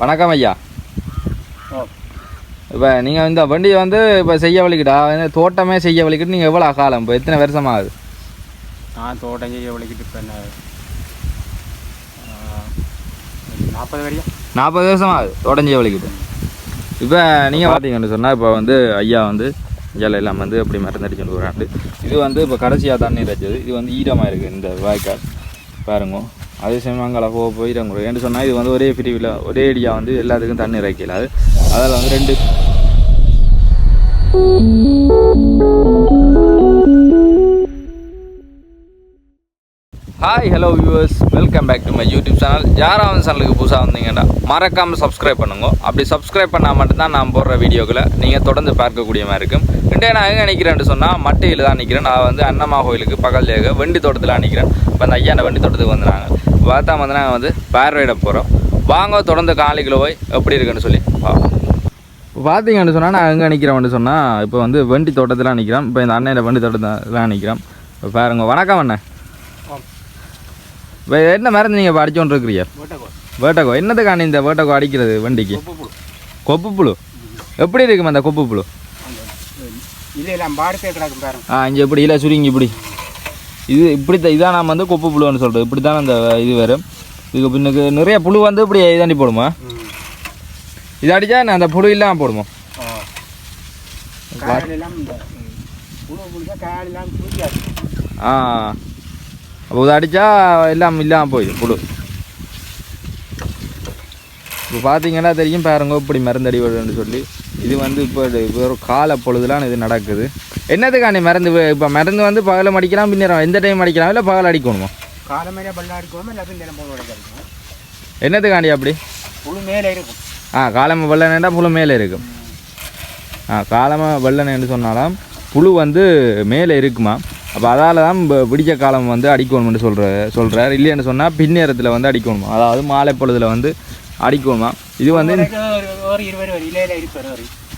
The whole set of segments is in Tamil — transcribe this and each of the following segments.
வணக்கம் ஐயா. ஓ இப்போ நீங்கள் இந்த வண்டியை வந்து இப்போ செய்ய வலிக்கிட்டா தோட்டமே செய்ய வலிக்கிட்டு நீங்கள் எவ்வளோ காலம் இப்போ? எத்தனை வருஷம் ஆகுது? நான் தோட்டம் செய்ய விളിக்கிட்டு இப்போ என்ன? நாற்பது வரையும். நாற்பது வருஷம் ஆகுது தோட்டம் செய்ய வலிக்கிட்டு இப்போ நீங்கள் பார்த்தீங்கன்னு சொன்னால் இப்போ வந்து ஐயா வந்து இலை எல்லாம் வந்து அப்படி மருந்தடிச்சுட்டு வராண்டு இது வந்து இப்போ கடைசியாக தண்ணி வச்சது. இது வந்து ஈரமாக இருக்குது இந்த வாய்க்கால். பாருங்க. அதே சமயம் அங்கே போக போயிடங்க ஏன்னு சொன்னால் இது வந்து ஒரே பிரிவில் ஒரே அடியாக வந்து எல்லாத்துக்கும் தண்ணி இறைக்கலாது அதில் வந்து ரெண்டு hi hello viewers welcome back to my YouTube channel யாராவது சேனலுக்கு புதுசாக வந்தீங்கன்னா மறக்காமல் சப்ஸ்கிரைப் பண்ணுங்க. அப்படி சப்ஸ்கிரைப் பண்ணால் மட்டும்தான் நான் போடுற வீடியோக்களை நீங்கள் தொடர்ந்து பார்க்கக்கூடிய மாதிரி இருக்கும். இன்றைய நான் எங்கே நிற்கிறேன்னு சொன்னால் மட்டையில் தான் நிற்கிறேன் நான் வந்து அன்னம்மா கோயிலுக்கு பக்கத்துலேயே வெண்டி தோட்டத்தில் நிற்கிறேன் இப்போ அந்த ஐயா அந்த வெண்டி தோட்டத்துக்கு வந்துடுறாங்க பார்த்தா வந்து நாங்கள் வந்து பார்வையிட போகிறோம் வாங்க தொடர்ந்து காலைக்குள்ள போய் எப்படி இருக்குன்னு சொல்லி பார்ப்போம். இப்போ பார்த்தீங்கன்னு சொன்னால் நான் எங்கே நிற்கிறேன்னு சொன்னால் இப்போ வந்து வெண்டி தோட்டத்தில் நிற்கிறேன் இப்போ இந்த அண்ணன் வெண்டி தோட்டத்தில் நிற்கிறேன் இப்போ பாருங்க வணக்கம் அண்ணன். இப்போ என்ன மருந்து நீங்கள் இப்போ அடிச்சோன்னு இருக்கிறீங்க? வேட்டக்கோ என்னதுக்கான இந்த வேட்டக்கோ அடிக்கிறது வண்டிக்கு? கொப்பு புழு. எப்படி இருக்கும் அந்த கொப்பு புழு? ஆ இங்கே இப்படி இல்லை சுருங்கி இப்படி. இது இப்படி தான் இதான் நாம் வந்து கொப்பு புழுன்னு சொல்கிறோம் இப்படி தான் அந்த இது வரும். இதுக்கு பின்னுக்கு நிறைய புழு வந்து இப்படி இதாண்டி போடுமா? இது அடித்தா நான் அந்த புழு இல்லாமல் போடுமா? ஆ. அப்போ இது அடித்தா எல்லாம் இல்லாமல் போயிடும் புழு. இப்போ பார்த்தீங்கன்னா தெரியும் பாருங்க இப்படி மருந்தடி வருதுன்னு சொல்லி. இது வந்து இப்போ ஒரு கால பொழுதுலாம் இது நடக்குது. என்னதுக்காண்டி மருந்து இப்போ மருந்து வந்து பகலும் அடிக்கலாம் பின்னர் எந்த டைம் அடிக்கலாம்? இல்லை பகல் அடிக்கணுமா? காலை மேலே பல்லா அடிக்கணும்? இல்லை பின்ன போக கிடைக்கும் என்னதுக்காண்டி அப்படி? புழு மேலே இருக்கும். ஆ காலம வெள்ளனேண்டா புழு மேலே இருக்கும். ஆ காலம வெள்ளனேன்னு சொன்னாலும் புழு வந்து மேலே இருக்குமா? அப்போ அதால் தான் விடிய காலம் வந்து அடிக்கணும்னு சொல்கிற சொல்கிறார் இல்லைன்னு சொன்னால் பின்னேரத்தில் வந்து அடிக்கணுமா? அதாவது மாலை பொழுதுல வந்து அடிக்கணுமா? இது வந்து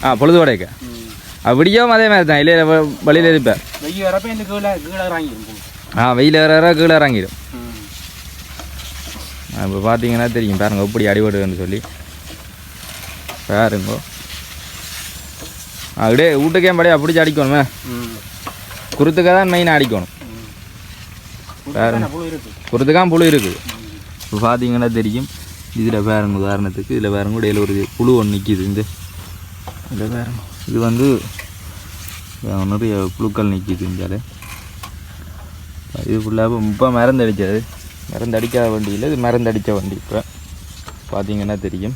ஆ பொழுது உடைக்க ம் அது மாதிரி தான். இல்லையில வழியில் இருப்பேன். வெய்ய வரப்ப இந்த கீழே கீழே இறங்கிடும் ஆ வெயில் வர வர கீழே இறங்கிடும் இப்போ பார்த்தீங்கன்னா தெரியும். பாருங்க எப்படி அடிபடுதுன்னு சொல்லி. பாருங்க. அப்படியே வீட்டுக்கே படி பிடிச்சி அடிக்கணுமே. ம். குருத்துக்காக தான் மெயினாக அடிக்கணும். இருக்கு குருத்துக்காக புழு இருக்குது. இப்போ பார்த்தீங்கன்னா தெரியும். இதில் பாருங்க உதாரணத்துக்கு இதில் பாருங்க இடையில ஒரு புழு ஒன்று நிற்கிது இந்த இதில் பாருங்க. இது வந்து நிறைய புழுக்கள் நிற்கிது இந்தியாவில் இது ஃபுல்லாக இப்போ மருந்து அடித்தது மருந்து அடிக்காத வண்டி இல்லை இது மருந்து அடித்த வண்டி இப்போ. பார்த்தீங்கன்னா தெரியும்.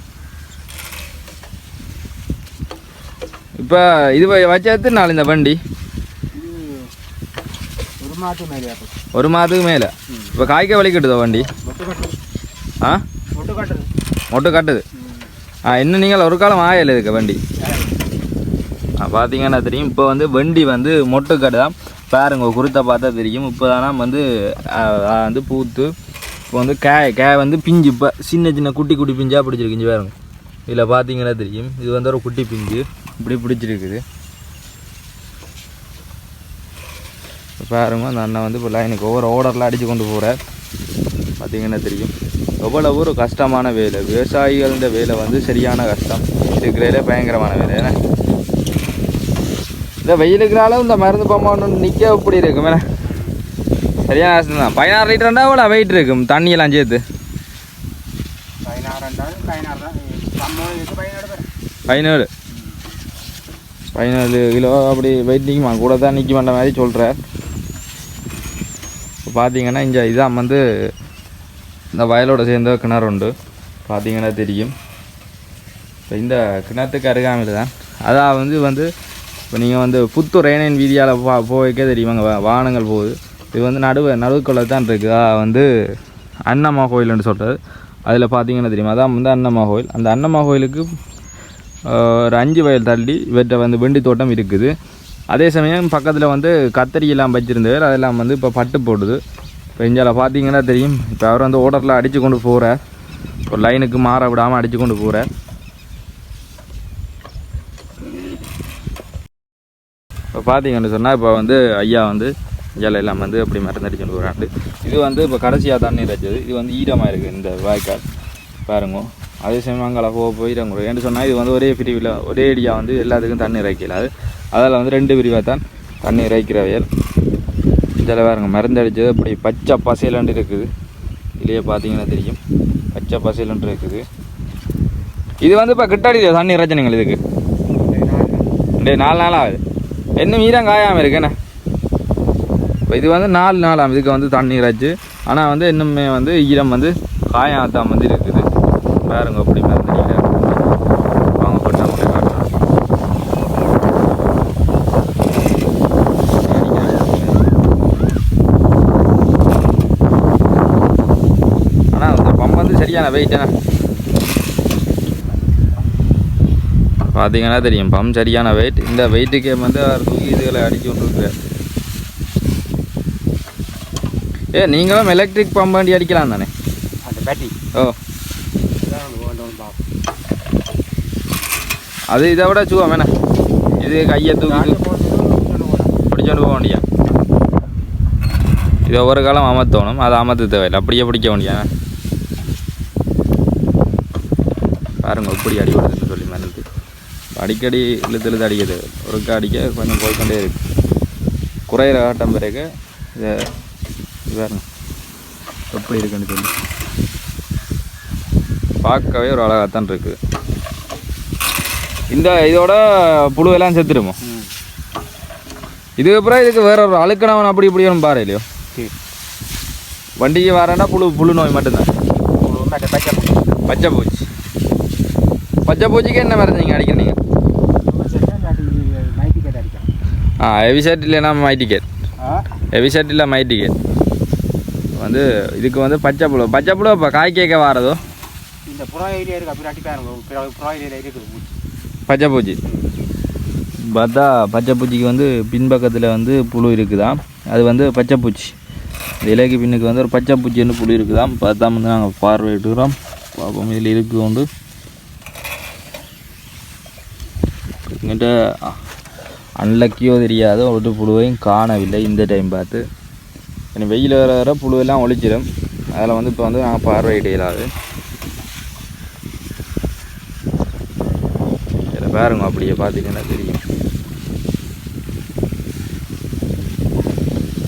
இப்போ இது வ- வச்ச எத்தனை நாள் இந்த வண்டி? ஒரு மாதத்துக்கு மேலே இப்போ காய்க்க வலிக்கட்டுதோ வண்டி? ஆ? மொட்டு கட்டுது. ஆ இன்னும் நீங்கள் ஒரு காலம் ஆகலை இதுக்கு வண்டி. பார்த்தீங்கன்னா தெரியும். இப்போ வந்து வண்டி வந்து மொட்டைக்கடை தான். பாருங்க குருத்தை பார்த்தா தெரியும். இப்போ தானே வந்து வந்து பூத்து இப்போ வந்து காய் காய் வந்து பிஞ்சு. இப்போ சின்ன சின்ன குட்டி குட்டி பிஞ்சாக பிடிச்சிருக்குஞ்சு பாருங்க. இதில் பார்த்தீங்கன்னா தெரியும். இது வந்து ஒரு குட்டி பிஞ்சு. இப்படி பிடிச்சிருக்குது. பாருங்க அந்த அண்ணன் வந்து இப்போ லைனுக்கு ஒவ்வொரு ஓர்டரில் அடித்து கொண்டு போகிறார் பார்த்தீங்கன்னா தெரியும். எவ்வளவு ஒரு கஷ்டமான வேலை. விவசாயிகளின் வேலை வந்து சரியான கஷ்டம். இருக்கிறதுல பயங்கரமான வேலை. ஏன்னா இந்த வெயிலுக்குனாலும் இந்த மருந்து பம்பா ஒன்று நிற்க இப்படி இருக்கும். ஏன்னா சரியான கஷ்டம் தான். பதினாறு லிட்டர்ண்டா அவ்வளோ வெயிட் இருக்கும்? தண்ணியெல்லாம் சேர்த்து. பதினேழு பதினேழு. கிலோ அப்படி வெயிட் நிற்குமா கூட தான் நிற்க மாட்ட மாதிரி சொல்கிறார் இப்போ பார்த்தீங்கன்னா இங்கே இதான் வந்து இந்த வயலோட சேர்ந்த கிணறு உண்டு. பார்த்தீங்கன்னா தெரியும். இப்போ இந்த கிணத்துக்கு அருகாமையில் தான். அதான் வந்து வந்து இப்போ நீங்கள் வந்து புத்தூர் ரேனின் வீதியால் போ போய்க்க தெரியுமாங்க வா- வாகனங்கள் போகுது. இது வந்து நடுவு நடுவுக்குள்ளே தான் இருக்குது வந்து அன்னம்மா கோயில்னு சொல்கிறது அதில் பார்த்தீங்கன்னா தெரியும்? அதான் வந்து அன்னம்மா கோயில். அந்த அன்னம்மா கோயிலுக்கு ஒரு அஞ்சு வயல் தள்ளி இவற்றை வந்து வெண்டி தோட்டம் இருக்குது. அதே சமயம் பக்கத்தில் வந்து கத்தரி எல்லாம் வச்சுருந்தவர். அதெல்லாம் வந்து இப்போ பட்டு போடுது. இப்போ இந்தியாவில் பார்த்தீங்கன்னா தெரியும். இப்போ அவர் வந்து ஓடரில் அடித்து கொண்டு போகிற ஒரு லைனுக்கு மாற விடாமல் அடித்து கொண்டு போகிற இப்போ பார்த்தீங்கன்னு சொன்னால் இப்போ வந்து ஐயா வந்து இலை எல்லாம் வந்து அப்படி மருந்து போகிறாண்டு இது வந்து இப்போ கடைசியாக தண்ணீர் வச்சது இது வந்து ஈரமாக இருக்குது இந்த வாய்க்கால். பாருங்க. அதே சமயம் அங்கே போக போய் இறங்குறோம் ஏன்னு சொன்னால் இது வந்து ஒரே பிரிவில் ஒரே அடியாக வந்து எல்லாத்துக்கும் தண்ணி இறைக்கலாது அதில் வந்து ரெண்டு பிரிவாக தான் தண்ணி இறைக்கிற வயல். இதில் பாருங்க மருந்தடிச்சது அப்படி பச்சை பசையிலண்டு இருக்குது. இதுலேயே பார்த்தீங்கன்னா தெரியும். பச்சை பசையிலண்டு இருக்குது. இது வந்து இப்போ கிட்டாடி தண்ணி இறைச்சனுங்கள் இதுக்கு. டே நாலு நாள் ஆகுது. என்ன மீறம் காயாமல் இருக்கேண்ணே இப்போ இது வந்து நாலு நாளாம் இதுக்கு வந்து தண்ணி ஆச்சு ஆனால் வந்து இன்னுமே வந்து ஈரம் வந்து காயாத்தான் வந்து இருக்குது. பாருங்க அப்படி மருந்து வாங்க காட்டுறேன் ஆனால் அந்த பம்ப் வந்து சரியான வெயிட்டுண்ணே பார்த்தீங்கன்னா தெரியும். பம்ப் சரியான வெயிட் இந்த வெயிட்டுக்கே வந்து அவர் தூக்கி இதுகளை அடிச்சு விட்டுருக்காரு ஏ நீங்களும் எலக்ட்ரிக் பம்ப் வண்டி அடிக்கலாம் தானே? அந்த பேட்டி ஓ. அது இதை விட சுவம் வேணா இது கையை தூக்கி பிடிச்சோண்டு போக வேண்டியா இது ஒவ்வொரு காலம் அமர்த்தணும். அதை அமர்த்த தேவையில்லை. அப்படியே பிடிக்க வேண்டியா பாருங்க இப்படி அடி வருதுன்னு சொல்லி மருந்து அடிக்கடி இழுத்து இழுத்து அடிக்க தேவை ஒருக்கா அடிக்க கொஞ்சம் போய்க்கொண்டே இருக்கு. குறையிற ஆட்டம் பிறகு இதை பாருங்க எப்படி இருக்குன்னு சொல்லி. பார்க்கவே ஒரு அழகாகத்தான் இருக்குது இந்த இதோட புழுவெல்லாம் செத்துருமோ இதுக்கப்புறம் இதுக்கு வேற ஒரு அழுக்கணவன் அப்படி இப்படி ஒன்றும் பாரு இல்லையோ? வண்டிக்கு வரேன்னா புழு புழு நோய் மட்டும்தான் பச்சை பூச்சி. பச்சை பூச்சிக்கு என்ன மருந்து நீங்கள் அடிக்கிறீங்க ஆ எவிசெட் இல்லைன்னா மை டிக்கெட் ஆ? எவிசெட் இல்லை மை டிக்கெட் வந்து இதுக்கு வந்து பச்சை புழு பச்சை புழு இப்போ காய் கேட்க வாரதோ? இந்த புறா ஏரியா இருக்கு அப்படி அடி பாருங்க புறா ஏரியா இருக்குது பூச்சி பச்சை. பூச்சி பார்த்தா பச்சை பூச்சிக்கு வந்து பின்பக்கத்தில் வந்து புழு இருக்குதாம் அது வந்து பச்சை பூச்சி இலைக்கு பின்னுக்கு வந்து ஒரு பச்சை பூச்சின்னு புழு இருக்குதாம் பார்த்தா வந்து நாங்கள் பார்வையிட்டுக்கிறோம் பார்ப்போம் இதில் இருக்கு உண்டு எங்கிட்ட அன்லக்கியோ தெரியாத ஒரு புழுவையும் காணவில்லை இந்த டைம் பார்த்து. இனி வெயில் வர வர புழுவெல்லாம் ஒழிச்சிடும் அதில் வந்து இப்போ வந்து நாங்கள் பார்வையிட இயலாது இதில் பாருங்க அப்படியே பார்த்தீங்கன்னா தெரியும்.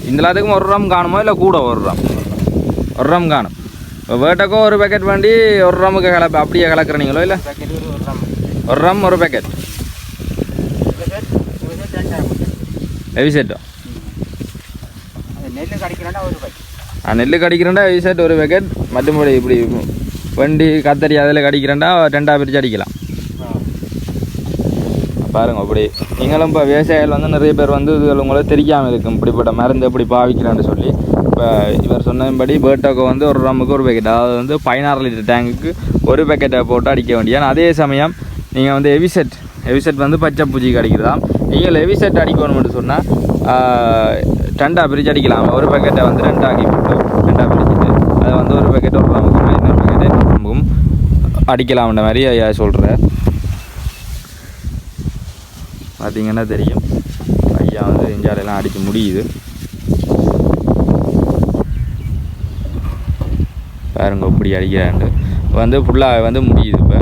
இந்த எல்லாத்துக்கும் ஒரு ரம் காணுமோ இல்லை கூட ஒரு ரம் ஒரு ரம் காணும். இப்போ வேட்டக்கோ ஒரு பேக்கெட் வண்டி ஒரு ரம்முக்கு கலப்ப அப்படியே கலக்குறீங்களோ இல்லை? பேக்கெட் ஒரு ஒரு ரம் ஒரு ரம் ஒரு பேக்கெட் இந்த செட் ஒரு செட் ரெண்டாயிரம் ஹெவி செட்டோ நெல் கடிக்கிறேன்னா ஒரு பேக்கெட் நெல் கடிக்கிறேன்டா ஹெவி செட் ஒரு பேக்கெட் மற்றபடி இப்படி வண்டி கத்தரி அதில் கடிக்கிறேன்டா ரெண்டா பிரித்து அடிக்கலாம். பாருங்க அப்படி நீங்களும் இப்போ விவசாயிகள் வந்து நிறைய பேர் வந்து இது உங்களுக்கு தெரியாமல் இருக்கும். இப்படிப்பட்ட மருந்து எப்படி பாவிக்கிறான்னு சொல்லி. இப்போ இவர் சொன்னபடி பேர்டோக்கோ வந்து ஒரு ரம்முக்கு ஒரு பேக்கெட் அதாவது வந்து பதினாறு லிட்டர் டேங்குக்கு ஒரு பேக்கெட்டை போட்டு அடிக்க வேண்டிய அதே சமயம் நீங்கள் வந்து எவிசெட் எவிசெட் வந்து பச்சை பூச்சி கிடைக்கிறதாம் நீங்கள் எவிசெட் அடிக்கணும்னு சொன்னால் ரெண்டாக பிரித்து அடிக்கலாம். ஒரு பேக்கெட்டை வந்து ரெண்டாக்கி போட்டு ரெண்டா பிரிச்சுட்டு அதை வந்து ஒரு பேக்கெட் ஒரு ரம்முக்கும் இன்னொரு பேக்கெட்டு ரம்முக்கும் அடிக்கலாம்ன்ற மாதிரி ஐயா சொல்கிறேன் பார்த்தீங்கன்னா தெரியும். ஐயா வந்து இஞ்சாலையெல்லாம் அடிக்க முடியுது. பாருங்க இப்படி அடிக்கிறாண்டு இப்போ வந்து ஃபுல்லாக வந்து முடியுது இப்போ.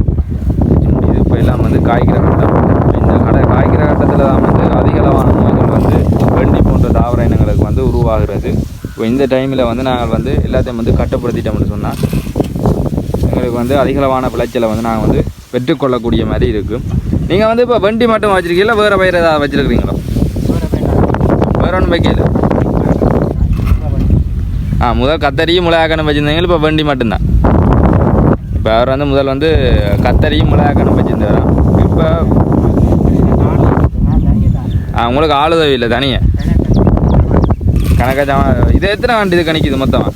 முடியுது. இப்போ எல்லாம் வந்து காய்க்கிற கட்டம் இந்த கடை காய்க்கிற கட்டத்தில் தான் வந்து அதிக அளவான நோய்கள் வந்து வெண்டி போன்ற தாவர இனங்களுக்கு வந்து உருவாகிறது இப்போ இந்த டைமில் வந்து நாங்கள் வந்து எல்லாத்தையும் வந்து கட்டுப்படுத்திட்டோம்னு சொன்னால் எங்களுக்கு வந்து அதிகளவான விளைச்சலை வந்து நாங்கள் வந்து பெற்றுக்கொள்ளக்கூடிய மாதிரி இருக்கும் நீங்கள் வந்து இப்போ வண்டி மட்டும் வச்சுருக்கீங்களா? வேறு பயிர் ஏதாவது வச்சுருக்கிறீங்களோ? வேறு ஒன்றும் வைக்கல. ஆ முதல் கத்தரியும் மிளகாக்கணும் வச்சுருந்தீங்க இப்போ வண்டி மட்டும்தான். இப்போ அவர் வந்து முதல் வந்து கத்தரியும் மிளகாக்கணும் வச்சுருந்தார்? இப்போ ஆ உங்களுக்கு ஆளுதவி இல்லை தனியாக கணக்காக ஜாமா இது எத்தனை வண்டி இது கணிக்குது மொத்தமாக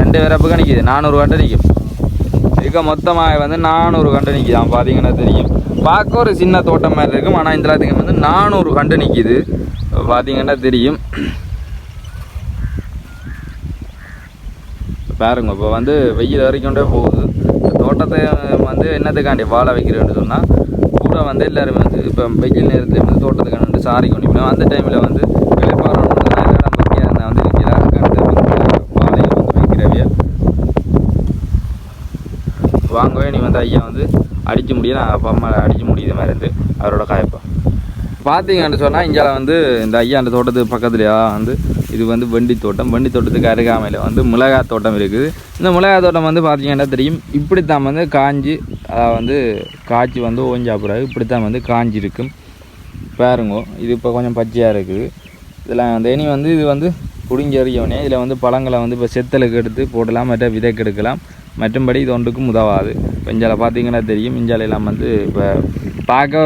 ரெண்டு விரப்பு கணிக்குது நானூறு கண்டு நிற்கும் இதுக்கு மொத்தமாக வந்து நானூறு கண்டு நிற்கிதான் பார்த்தீங்கன்னா தெரியும். பார்க்க ஒரு சின்ன தோட்டம் மாதிரி இருக்கும் ஆனால் இந்த எல்லாத்துக்கும் வந்து நானூறு கண்டு நிற்கிது பார்த்தீங்கன்னா தெரியும். பாருங்க இப்போ வந்து வெயில் வரைக்கும் போகுது. தோட்டத்தை வந்து என்னத்துக்காண்டி வாழ வைக்கிறேன்னு சொன்னால் பூரா வந்து எல்லாருமே வந்து இப்போ வெயில் நேரத்தில் வந்து தோட்டத்துக்கு அனுப்பிட்டு சாரி கொண்டு அந்த டைமில் வந்து விளைப்பாரம் கடை வாங்கவே நீ வந்து ஐயா வந்து அடிக்க முடியல. அப்பா அம்மா அடிக்க முடியுது மாதிரி இருந்து அவரோட காயப்பா. பார்த்தீங்கன்னு சொன்னால் இங்கே வந்து இந்த ஐயா அந்த தோட்டத்துக்கு பக்கத்துலையா வந்து இது வந்து வண்டி தோட்டம். வண்டி தோட்டத்துக்கு அருகாமையில் வந்து மிளகாய் தோட்டம் இருக்குது. இந்த மிளகாய் தோட்டம் வந்து பார்த்தீங்கன்னா தெரியும். இப்படித்தான் வந்து காஞ்சி அதாவது வந்து காய்ச்சி வந்து ஓஞ்சா பிறகு இப்படித்தான் வந்து காஞ்சிருக்கும் பாருங்கோ இது இப்போ கொஞ்சம் பச்சையாக இருக்குது. இதில் அந்த இனி வந்து இது வந்து புடிங்கி இதில் வந்து பழங்களை வந்து இப்போ செத்தலுக்கு எடுத்து போடலாம் மற்ற விதைக்கு எடுக்கலாம். மற்றும்படி இது ஒன்றுக்கும் உதவாது. இப்போ இஞ்சால பார்த்தீங்கன்னா தெரியும். இஞ்சாலையெல்லாம் வந்து இப்போ பார்க்க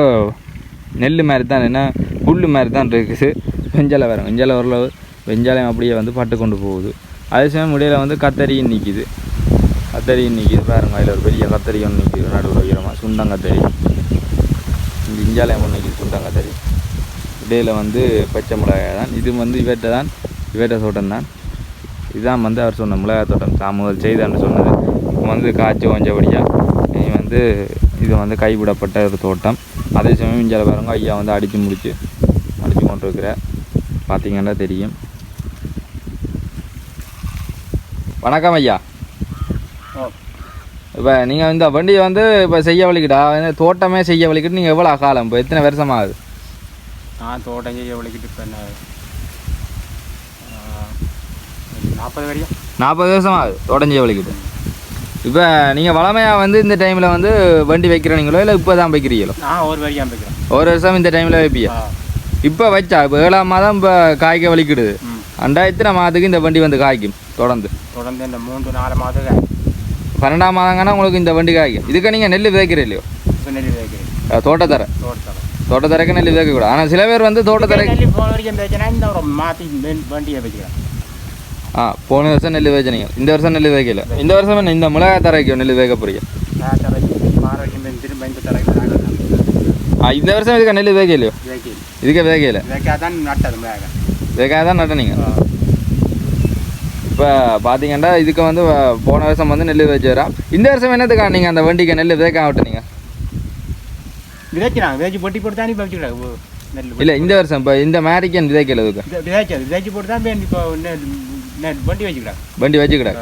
நெல் மாதிரி தான் என்ன புல் மாதிரி தான் இருக்குது. வெஞ்சாலை வரும் வெஞ்சாலை ஓரளவு வெஞ்சாலையும் அப்படியே வந்து பட்டு கொண்டு போகுது. அதே சமயம் இடையில வந்து கத்தரியும் நிற்கிது கத்தரியும் நிற்கிது பாருங்க அதில் ஒரு பெரிய கத்தரி இன்னைக்கு நிற்கிது நடுவில் உயரமாக சுண்டங்கத்தரி இஞ்சாலயம் ஒன்று நிற்கிது சுண்டங்கத்தரி இடையில வந்து பச்சை மிளகாய் தான் இது வந்து இவற்றை தான் இவற்றை தோட்டம் தான் இதுதான் வந்து அவர் சொன்ன மிளகாய் தோட்டம். தாமுதல் செய்தான்னு சொன்னது. இப்போ வந்து காய்ச்சி கொஞ்சபடியாக நீ வந்து இது வந்து கைவிடப்பட்ட ஒரு தோட்டம். அதே சமயம் இஞ்சால பாருங்க ஐயா வந்து அடித்து முடிச்சு அடித்து கொண்டு இருக்கிறார். பார்த்தீங்கன்னா தெரியும். வணக்கம் ஐயா. இப்போ நீங்கள் இந்த வண்டியை வந்து இப்போ செய்ய வலிக்கிட்டா தோட்டமே செய்ய வலிக்கிட்டு நீங்கள் எவ்வளோ காலம் இப்போ? எத்தனை வருஷம் ஆகுது நான் தோட்டம் செய்ய விளக்கிட்டு இப்போ என்ன? நாற்பது வரையும். நாற்பது வருஷம் ஆகுது தோட்டம் செய்ய வலிக்கிட்டு இப்போ நீங்கள் வளமையாக வந்து இந்த டைமில் வந்து வண்டி வைக்கிறீங்களோ இல்லை இப்போ தான் வைக்கிறீங்களோ? நான் ஒரு வரையும் வைக்கிறேன். ஒரு வருஷம் இந்த டைமில் வைப்பியா? இப்போ வச்சா? இப்போ ஏழாம் மாதம் இப்போ காய்க்க வலிக்கிடுது அண்டா எத்தனை மாதத்துக்கு இந்த வண்டி வந்து காய்க்கும்? தொடர்ந்து. தொடர்ந்து இந்த மூன்று நாலு மாதம் பன்னெண்டாம் மாதங்கன்னா உங்களுக்கு இந்த வண்டி காய்க்கும் இதுக்கு நீங்கள் நெல் விதைக்கிற இல்லையோ? நெல் அஹ் தோட்டத்தரை. தோட்டத்தில் தோட்டத்தரைக்கு நெல் விதைக்கக்கூடாது. ஆனால் சில பேர் வந்து தோட்டத்தரை நெல் போன வரைக்கும் இந்த மாற்றி வண்டியை வைக்கிறேன் ஆ போன வருஷம் நெல் விதைச்சீங்க இந்த வருஷம் நெல் விதைக்கல. இந்த வருஷம் என்ன இந்த மிளகாய் தரைக்கு நெல் விதைக்க போறீங்க ஆ இந்த வருஷம் இதுக்கு நெல் விதைக்கலையோ? இதுக்கு விதைக்கல. வைக்காதான் நட்டது மேக விதைக்காக தான் நட்டனீங்க இப்போ பார்த்தீங்கன்னா இதுக்கு வந்து போன வருஷம் வந்து நெல் விதைச்சுறா இந்த வருஷம் என்னத்துக்கா நீங்கள் அந்த வண்டிக்கு நெல் விதைக்க விட்டுனீங்க? விதைக்கிறாங்க. விதைச்சு பொட்டி போட்டு தான் இப்போ வச்சுக்கிறாங்க நெல் இல்லை இந்த வருஷம் இப்போ இந்த மேரிக்கன் விதைக்கல இதுக்கு? விதை- விதைச்சது விதைச்சு போட்டு தான் இப்போ வண்டி வச்சுக்கிறாங்க. வண்டி வச்சுக்கிட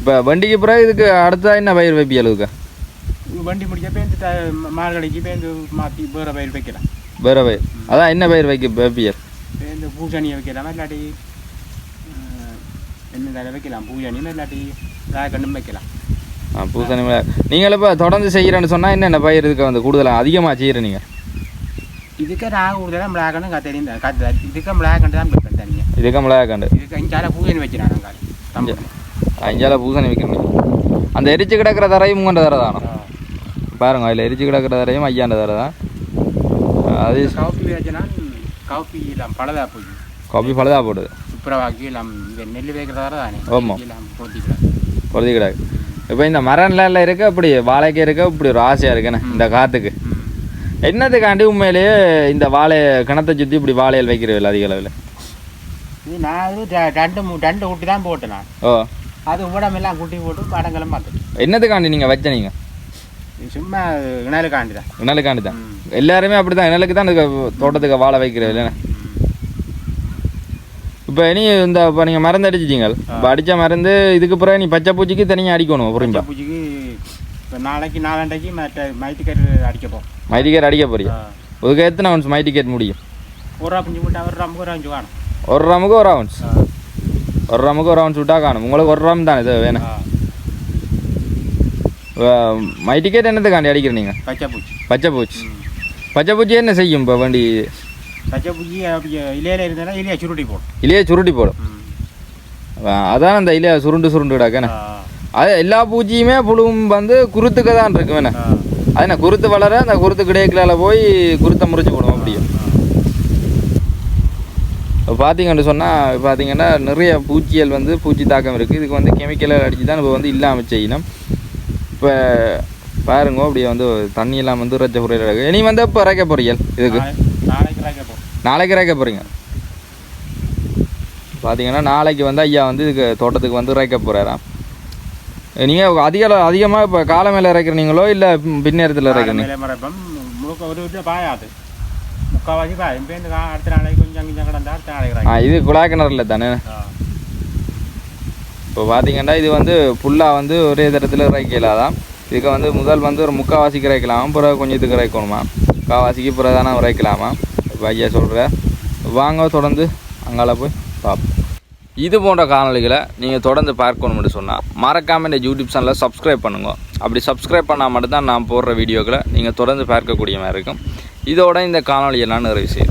இப்போ வண்டிக்கு பிறகு இதுக்கு அடுத்தா என்ன பயிர் இதுக்கு? வண்டி முடிச்ச பேருந்து மார்கழிக்கு பேருந்து மாற்றி வேறு பயிர் வைக்கலாம். வேற பயிர். அதான் என்ன பயிர் வைக்க வைப்பியல் பேருந்து பூசணியை வைக்கலாம் இல்லாட்டி என்ன தடவை வைக்கலாம். பூசணியும் இல்லாட்டி ராகண்ணும் வைக்கலாம். பூசணி நீங்கள் இப்போ தொடர்ந்து செய்கிறேன்னு சொன்னால் என்னென்ன பயிர் இதுக்கு வந்து கூடுதலாக அதிகமாக செய்கிற நீங்கள் இதுக்கு ராக கூடுதலாக மிளகாக்கணும் கத்தரி கத்து இதுக்கு மிளகாக்கண்டு தான் வைப்பேன் தனியாக இதுக்கு மிளகாய் கண்டு இதுக்கு இஞ்சால பூசணி வைக்கிறான் நாங்கள் தம்பு. அஞ்சால பூசணி வைக்கணும். அந்த எரிச்சு கிடக்கிற தரையும் உங்கள்கிட்ட தர தானோ? பாருங்க அதில் எரிச்சு கிடக்கிற தரையும் ஐயாண்ட தர தான். அது காப்பி வச்சுனா காப்பி எல்லாம் பழதா போய் காப்பி பழுதா போடுது. துப்புரவாக்கி எல்லாம் இந்த நெல் வைக்கிறதார தானே. ஆமா. எல்லாம் பொருத்திக்கிறாங்க பொறுதி கிடக்கு இப்போ இந்த மரம்லாம் இருக்க இப்படி வாழைக்கு இருக்க இப்படி ஒரு ஆசையாக இருக்குண்ணே இந்த காற்றுக்கு என்னத்துக்காண்டி உண்மையிலேயே இந்த வாழை கிணத்தை சுற்றி இப்படி வாழையல் வைக்கிறவில்லை அதிக அளவில்? இது நான் ரெ- ரெண்டு குட்டி தான் போட்டேன் நான். ஓ. அது உடம்பெல்லாம் குட்டி போட்டு படங்கெல்லாம் பார்த்துட்டு என்னத்துக்காண்டி நீங்கள் வச்ச நீங்கள் சும்மா இணலுக்காண்டி தான். இணலுக்காண்டி தான். எல்லாருமே அப்படி தான் இணலுக்கு தான் தோட்டத்துக்கு வாழை வைக்கிறது இல்லைண்ணே இப்போ இனி இந்த இப்போ நீங்கள் மருந்து அடிச்சிட்டீங்க இப்போ அடித்த மருந்து இதுக்கு பிறகு நீ பச்சை பூச்சிக்கு தனியாக அடிக்கணும் புரியும்பா பூச்சிக்கு இப்போ நாளைக்கு நாளாண்டைக்கு மற்ற மைத்துக்கரு அடிக்கப்போம் மைட்டிகேட் அடிக்க போறியா இதுக்கு எத்தனை அவுன்ஸ் மைட்டிகேட் முடியும்? ஒரு ரூபா குஞ்சு போட்டு ஒரு ரூபா ஒரு அஞ்சு காணும் ஒரு ராமுக்கு ஒரு அவுன்ஸ் ஒரு ராமுக்கு ஒரு அவுன்ஸ் விட்டா காணும். உங்களுக்கு ஒரு ராம் தானே இது வேணும் மைட்டிகேட் என்னத்துக்காண்டி அடிக்கிற நீங்கள் பச்சை பூச்சி. பச்சை பூச்சி. பச்சை பூச்சி என்ன செய்யும் இப்போ வண்டி? அப்படியே இலையில இருந்தாலும் இலையை சுருட்டி போடும். இலையே சுருட்டி போடும். அதான் அந்த இலையை சுருண்டு சுருண்டு கிடக்குண்ணே அது எல்லா பூச்சியுமே புழுவும் வந்து குருத்துக்கு தான் இருக்கு வேணே அது என்ன குருத்து வளர அந்த குருத்து கிடைக்கலால போய் குருத்தை முறிச்சு போடும் அப்படியே. இப்போ பார்த்தீங்கன்னு சொன்னால் பார்த்தீங்கன்னா நிறைய பூச்சிகள் வந்து பூச்சி தாக்கம் இருக்குது இதுக்கு வந்து கெமிக்கலை அடித்து தான் இப்போ வந்து இல்லாமல் செய்யணும். இப்போ பாருங்க அப்படியே வந்து தண்ணி எல்லாம் வந்து ரச்ச இருக்கு. இனி வந்து இப்போ இறக்க போறீங்க இதுக்கு நாளைக்கு இறக்க போகிறீங்க பார்த்தீங்கன்னா நாளைக்கு வந்து ஐயா வந்து இதுக்கு தோட்டத்துக்கு வந்து இறக்க போகிறாராம் நீங்கள் அதிக அதிகமாக இப்போ காலை மேலே இறக்குறீங்களோ இல்லை பின்னேரத்தில் இறக்குறீங்க? முழுக்க ஒரு வீட்டில் பாயாது. முக்கால்வாசி பாயும். அடுத்த நாளைக்கு கொஞ்சம் கொஞ்சம் கிடந்தா அடுத்த நாளைக்கு ஆ இறக்கி இது குழாய் கிணறுல தானே. இப்போ பார்த்தீங்கன்னா இது வந்து ஃபுல்லாக வந்து ஒரே தரத்தில் இறைக்கலாம் தான் இதுக்கு வந்து முதல் வந்து ஒரு முக்கால்வாசிக்கு இறைக்கலாமா பிறகு கொஞ்சத்துக்கு இறைக்கணுமா முக்கால்வாசிக்கு பிறகு தானே இறைக்கலாமா இப்போ சொல்கிறார் வாங்க தொடர்ந்து அங்கால போய் பார்ப்போம் இது போன்ற காணொளிகளை நீங்கள் தொடர்ந்து பார்க்கணும்னு சொன்னால் மறக்காமல் இந்த யூடியூப் சேனலை சப்ஸ்கிரைப் பண்ணுங்க. அப்படி சப்ஸ்கிரைப் பண்ணால் மட்டும்தான் நான் போடுற வீடியோக்களை நீங்கள் தொடர்ந்து பார்க்கக்கூடிய மாதிரி இருக்கும். இதோட இந்த காணொளியை நான் நிறைவு செய்கிறேன்